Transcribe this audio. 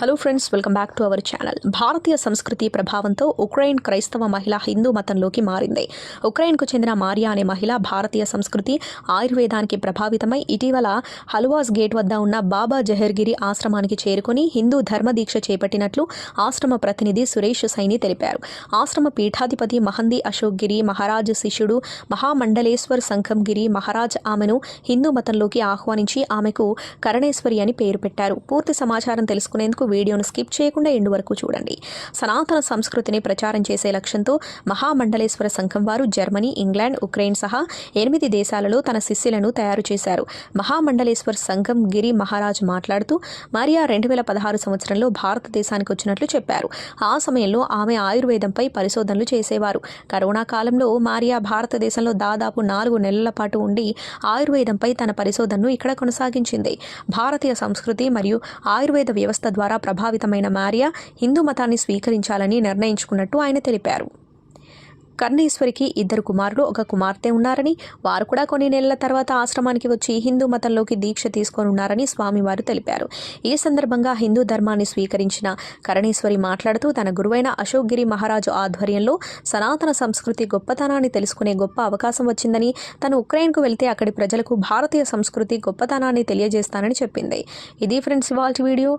Hello friends welcome back to our channel భారతీయ సంస్కృతి ప్రభావంతో Ukraine క్రైస్తవ మహిళ హిందూ మతంలోకి మారింది. ఉక్రెయిన్కు చెందిన మారియా అనే మహిళ భారతీయ సంస్కృతి ఆయుర్వేదానికి ప్రభావితమై ఇటీవల హల్వాస్ గేట్ వద్ద ఉన్న బాబా జహర్గిరి ఆశ్రమానికి చేరుకుని హిందూ ధర్మదీక్ష చేపట్టినట్లు ఆశ్రమ ప్రతినిధి సురేష్ సైని తెలిపారు. ఆశ్రమ పీఠాధిపతి మహంది అశోక్ గిరి మహారాజ్ శిష్యుడు మహామండలేశ్వర్ సంఘం గిరి మహారాజ్ ఆమెను హిందూ మతంలోకి ఆహ్వానించి ఆమెకు కరణేశ్వరి అని పేరు పెట్టారు. పూర్తి సమాచారం తెలుసుకునేందుకు వీడియోను స్కిప్ చేయకుండా ఎండు వరకు చూడండి. సనాతన సంస్కృతిని ప్రచారం చేసే లక్ష్యంతో మహామండలేశ్వర సంఘం వారు జర్మనీ ఇంగ్లాండ్ ఉక్రెయిన్ సహా ఎనిమిది దేశాలలో తన శిష్యులను తయారు చేశారు. మహామండలేశ్వర్ సంఘం గిరి మహారాజ్ మాట్లాడుతూ మరియా రెండు వేల పదహారు సంవత్సరంలో భారతదేశానికి వచ్చినట్లు చెప్పారు. ఆ సమయంలో ఆమె ఆయుర్వేదంపై పరిశోధనలు చేసేవారు. కరోనా కాలంలో మారియా భారతదేశంలో దాదాపు నాలుగు నెలల పాటు ఉండి ఆయుర్వేదంపై తన పరిశోధనను ఇక్కడ కొనసాగించింది. భారతీయ సంస్కృతి మరియు ఆయుర్వేద వ్యవస్థ ద్వారా ప్రభావితమైన మారియా హిందూ మతాన్ని స్వీకరించాలని నిర్ణయించుకున్నట్టు ఆయన తెలిపారు. కర్ణేశ్వరికి ఇద్దరు కుమారులు ఒక కుమార్తె ఉన్నారని వారు కూడా కొన్ని నెలల తర్వాత ఆశ్రమానికి వచ్చి హిందూ మతంలోకి దీక్ష తీసుకొని ఉన్నారని స్వామివారు తెలిపారు. ఈ సందర్భంగా హిందూ ధర్మాన్ని స్వీకరించిన కరణేశ్వరి మాట్లాడుతూ తన గురువైన అశోక్ గిరి మహారాజు ఆధ్వర్యంలో సనాతన సంస్కృతి గొప్పతనాన్ని తెలుసుకునే గొప్ప అవకాశం వచ్చిందని తను ఉక్రెయిన్కు వెళ్తే అక్కడి ప్రజలకు భారతీయ సంస్కృతి గొప్పతనాన్ని తెలియజేస్తానని చెప్పింది. ఇది ఫ్రెండ్స్ వాల్ట్ వీడియో.